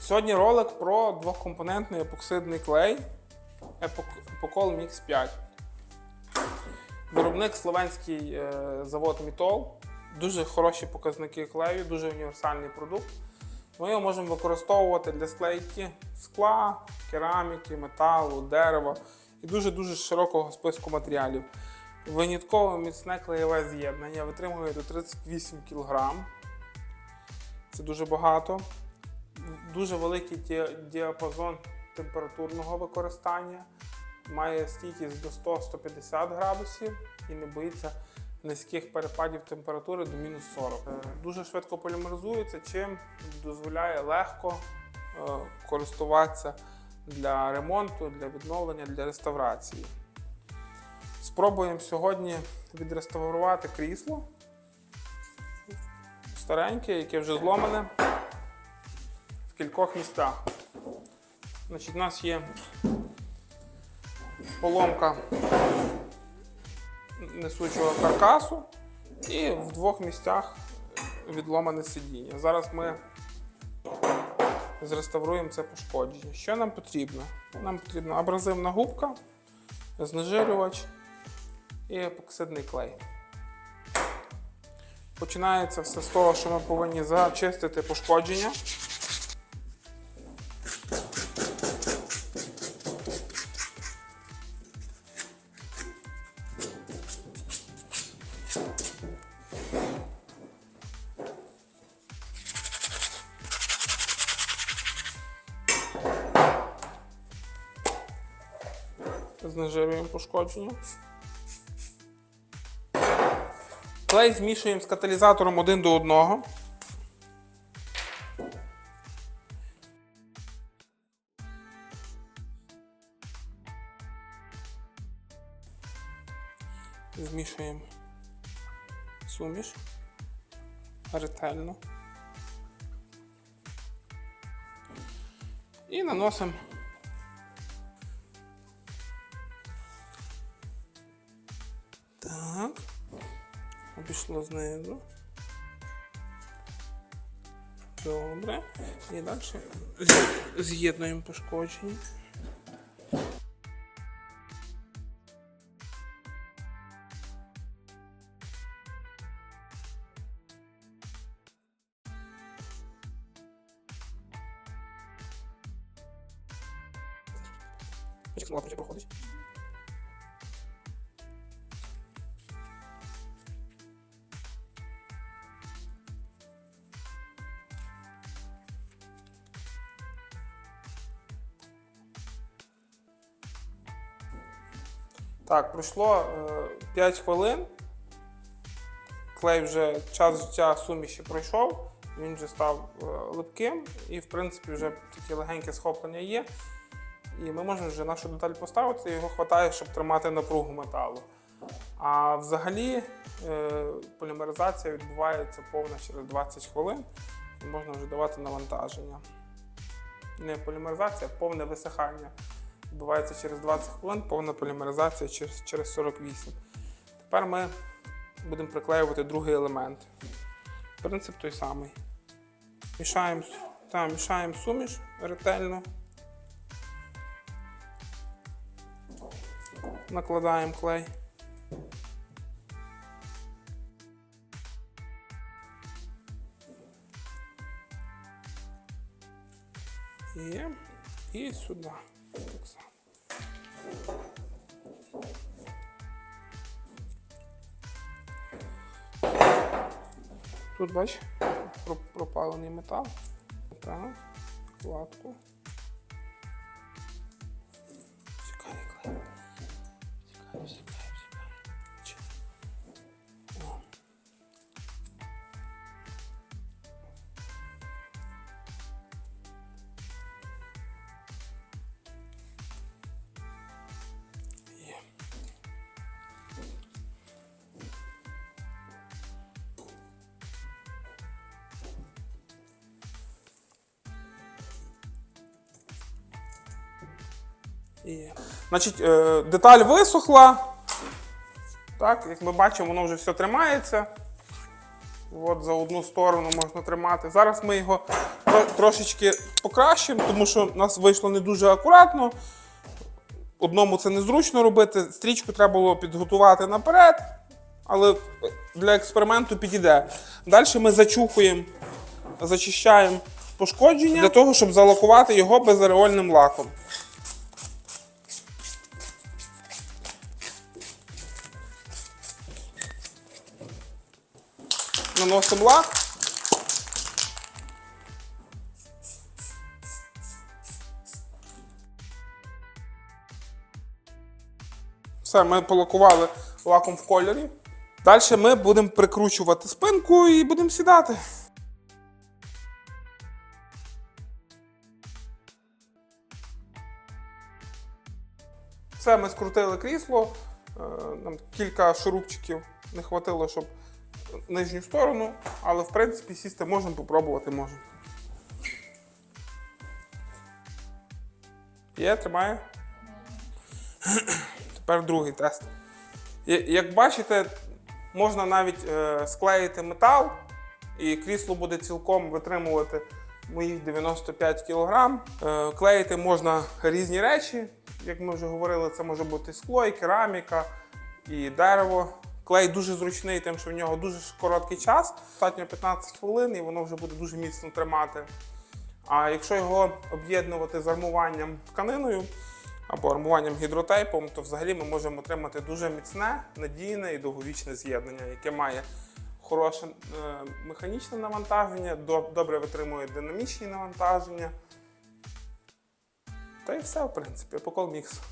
Сьогодні ролик про двохкомпонентний епоксидний клей Epocol Mix 5. Виробник словенський е, завод Мітол. Дуже хороші показники клею, дуже універсальний продукт. Ми його можемо використовувати для склейки скла, кераміки, металу, дерева і дуже-дуже широкого списку матеріалів. Винятково міцне клеєве з'єднання витримує до 38 кг. Це дуже багато. Дуже великий діапазон температурного використання. Має стійкість до 100-150 градусів і не боїться низьких перепадів температури до мінус 40. Е, Дуже швидко полімеризується, чим дозволяє легко е, користуватися для ремонту, для відновлення, для реставрації. Спробуємо сьогодні відреставрувати крісло стареньке, яке вже зломане в кількох містах. Значить, у нас є поломка несучого каркасу і в двох місцях відломане сидіння. Зараз ми зреставруємо це пошкодження. Що нам потрібно? Нам потрібна абразивна губка, знежирювач і епоксидний клей. Починається все з того, що ми повинні зачистити пошкодження. Знежирюємо пошкодження. Клей змішуємо з каталізатором один до одного. Змішуємо суміш ретельно. І наносимо Обійшло знизу. Добре. І далі з'єднуємо пошкодження. Лапочка проходить. Так, пройшло е, 5 хвилин. Клей вже час життя суміші пройшов, він вже став е, липким і, в принципі, вже таке легеньке схоплення є. І ми можемо вже нашу деталь поставити, його вистачає, щоб тримати напругу металу. А взагалі е, полімеризація відбувається повна через 20 хвилин і можна вже давати навантаження. Не полімеризація, а повне висихання відбувається через 20 хвилин, повна полімеризація через, через 48. Тепер ми будемо приклеювати другий елемент. Принцип той самий. Мішаємо, та, мішаємо суміш ретельно. Накладаємо клей. І, і сюди. Так само. Тут бач, про- пропалений метал. Так, кладку. Є. Значить, е, деталь висохла. Так, як ми бачимо, воно вже все тримається. От за одну сторону можна тримати. Зараз ми його трошечки покращимо, тому що в нас вийшло не дуже акуратно. Одному це незручно робити. Стрічку треба було підготувати наперед, але для експерименту підійде. Далі ми зачухуємо, зачищаємо пошкодження для того, щоб залакувати його безареольним лаком. Наносимо лак. Все, ми полакували лаком в кольорі. Далі ми будемо прикручувати спинку і будемо сідати. Все, ми скрутили крісло. Е, Нам кілька шурупчиків не хватило, щоб нижню сторону, але в принципі сісти можемо, попробувати можемо. Є, тримає. Тепер другий тест. Як бачите, можна навіть е, склеїти метал, і крісло буде цілком витримувати моїх 95 кг. Е, клеїти можна різні речі. Як ми вже говорили, це може бути скло, і кераміка, і дерево. Клей дуже зручний, тим, що в нього дуже короткий час, достатньо 15 хвилин, і воно вже буде дуже міцно тримати. А якщо його об'єднувати з армуванням тканиною або армуванням гідротейпом, то взагалі ми можемо отримати дуже міцне, надійне і довговічне з'єднання, яке має хороше е, механічне навантаження, добре витримує динамічні навантаження. Та і все, в принципі, по колміксу.